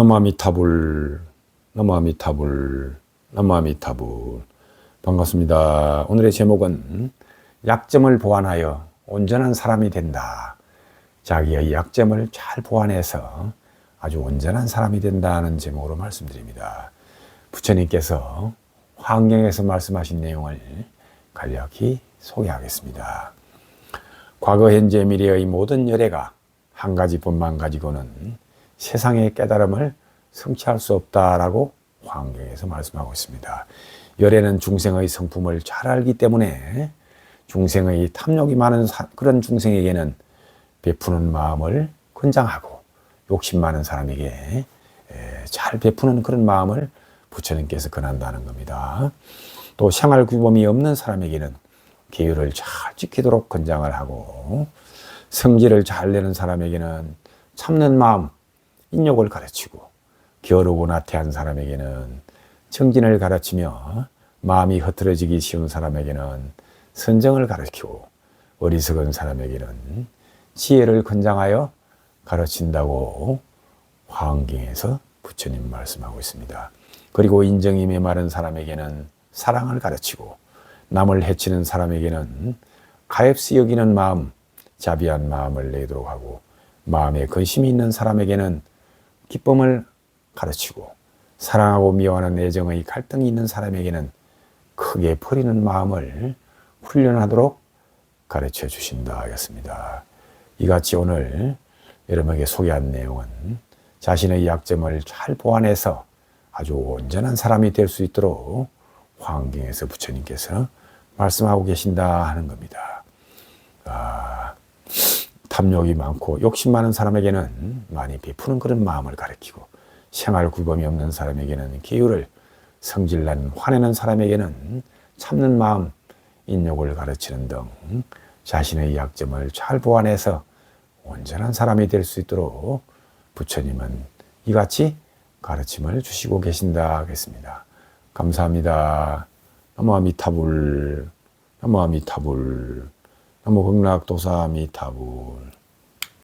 너무아미타불, 너무아미타불, 너무아미타불. 반갑습니다. 오늘의 제목은 약점을 보완하여 온전한 사람이 된다. 자기의 약점을 잘 보완해서 아주 온전한 사람이 된다는 제목으로 말씀드립니다. 부처님께서 환경에서 말씀하신 내용을 간략히 소개하겠습니다. 과거, 현재, 미래의 모든 열애가 한 가지 법만 가지고는 세상의 깨달음을 성취할 수 없다라고 환경에서 말씀하고 있습니다. 열애는 중생의 성품을 잘 알기 때문에 중생의 탐욕이 많은 사- 그런 중생에게는 베푸는 마음을 권장하고 욕심 많은 사람에게 에, 잘 베푸는 그런 마음을 부처님께서 권한다는 겁니다. 또 생활 규범이 없는 사람에게는 계율을 잘 지키도록 권장을 하고 성질을 잘 내는 사람에게는 참는 마음, 인욕을 가르치고 게으르고 나태한 사람에게는 정진을 가르치며 마음이 흐트러지기 쉬운 사람에게는 선정을 가르치고 어리석은 사람에게는 지혜를 권장하여 가르친다고 화엄경에서 부처님 말씀하고 있습니다. 그리고 인정이 메마른 사람에게는 사랑을 가르치고 남을 해치는 사람에게는 가엾이 여기는 마음, 자비한 마음을 내도록 하고 마음에 근심이 있는 사람에게는 기쁨을 가르치고 사랑하고 미워하는 애정의 갈등이 있는 사람에게는 크게 버리는 마음을 훈련하도록 가르쳐 주신다 하였습니다. 이같이 오늘 여러분에게 소개한 내용은 자신의 약점을 잘 보완해서 아주 온전한 사람이 될 수 있도록 환경에서 부처님께서 말씀하고 계신다 하는 겁니다. 아, 탐욕이 많고 욕심 많은 사람에게는 많이 베푸는 그런 마음을 가르치고 생활 구범이 없는 사람에게는 계율을 성질난 화내는 사람에게는 참는 마음, 인욕을 가르치는 등 자신의 약점을 잘 보완해서 온전한 사람이 될 수 있도록 부처님은 이같이 가르침을 주시고 계신다 하겠습니다. 감사합니다. 너무 아미타불, 너무 아미타불, 너무 극락 도사 아미타불.